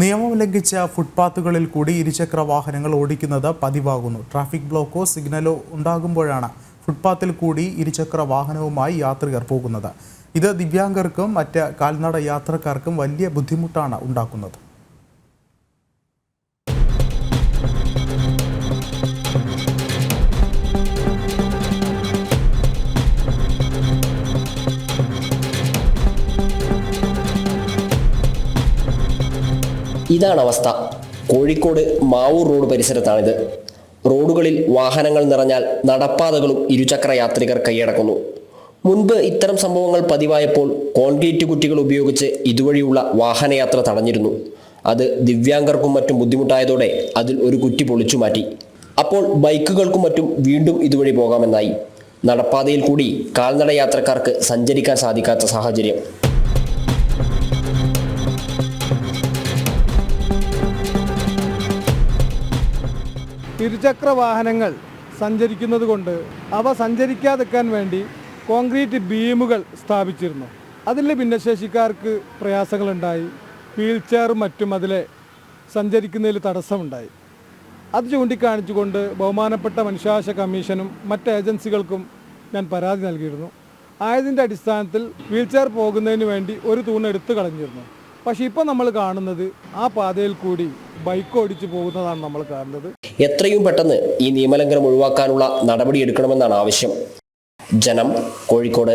നിയമം ലംഘിച്ച ഫുട്പാത്തുകളിൽ കൂടി ഇരുചക്ര വാഹനങ്ങൾ ഓടിക്കുന്നത് പതിവാകുന്നു. ട്രാഫിക് ബ്ലോക്കോ സിഗ്നലോ ഉണ്ടാകുമ്പോഴാണ് ഫുട്പാത്തിൽ കൂടി ഇരുചക്ര വാഹനവുമായി യാത്രികർ പോകുന്നത്. ഇത് ദിവ്യാംഗർക്കും മറ്റ് കാൽനട യാത്രക്കാർക്കും വലിയ ബുദ്ധിമുട്ടാണ് ഉണ്ടാക്കുന്നത്. ഇതാണ് അവസ്ഥ. കോഴിക്കോട് മാവൂർ റോഡ് പരിസരത്താണിത്. റോഡുകളിൽ വാഹനങ്ങൾ നിറഞ്ഞാൽ നടപ്പാതകളും ഇരുചക്ര യാത്രികർ കൈയടക്കുന്നു. മുൻപ് ഇത്തരം സംഭവങ്ങൾ പതിവായപ്പോൾ കോൺക്രീറ്റ് കുറ്റികൾ ഉപയോഗിച്ച് ഇതുവഴിയുള്ള വാഹനയാത്ര തടഞ്ഞിരുന്നു. അത് ദിവ്യാംഗർക്കും മറ്റും ബുദ്ധിമുട്ടായതോടെ അതിൽ ഒരു കുറ്റി പൊളിച്ചു മാറ്റി. അപ്പോൾ ബൈക്കുകൾക്കും മറ്റും വീണ്ടും ഇതുവഴി പോകാമെന്നായി. നടപ്പാതയിൽ കൂടി കാൽനട യാത്രക്കാർക്ക് സഞ്ചരിക്കാൻ സാധിക്കാത്ത സാഹചര്യം. ഇരുചക്ര വാഹനങ്ങൾ സഞ്ചരിക്കുന്നത് കൊണ്ട് അവ സഞ്ചരിക്കാതിരിക്കാൻ വേണ്ടി കോൺക്രീറ്റ് ബീമുകൾ സ്ഥാപിച്ചിരുന്നു. അതിൽ ഭിന്നശേഷിക്കാർക്ക് പ്രയാസങ്ങളുണ്ടായി. വീൽ ചെയറും മറ്റും അതിലെ സഞ്ചരിക്കുന്നതിൽ തടസ്സമുണ്ടായി. അത് ചൂണ്ടിക്കാണിച്ചുകൊണ്ട് ബഹുമാനപ്പെട്ട മനുഷ്യാവകാശ കമ്മീഷനും മറ്റ് ഏജൻസികൾക്കും ഞാൻ പരാതി നൽകിയിരുന്നു. ആയതിന്റെ അടിസ്ഥാനത്തിൽ വീൽ ചെയർ പോകുന്നതിന് വേണ്ടി ഒരു തൂണ് കളഞ്ഞിരുന്നു. പക്ഷേ ഇപ്പോൾ നമ്മൾ കാണുന്നത് ആ പാതയിൽ കൂടി ബൈക്ക് ഓടിച്ചു പോകുന്നതാണ് നമ്മൾ കാണുന്നത്. എത്രയും പെട്ടെന്ന് ഈ നിയമലംഘനം ഒഴിവാക്കാനുള്ള നടപടി എടുക്കണമെന്നാണ് ആവശ്യം. ജനം കോഴിക്കോട്.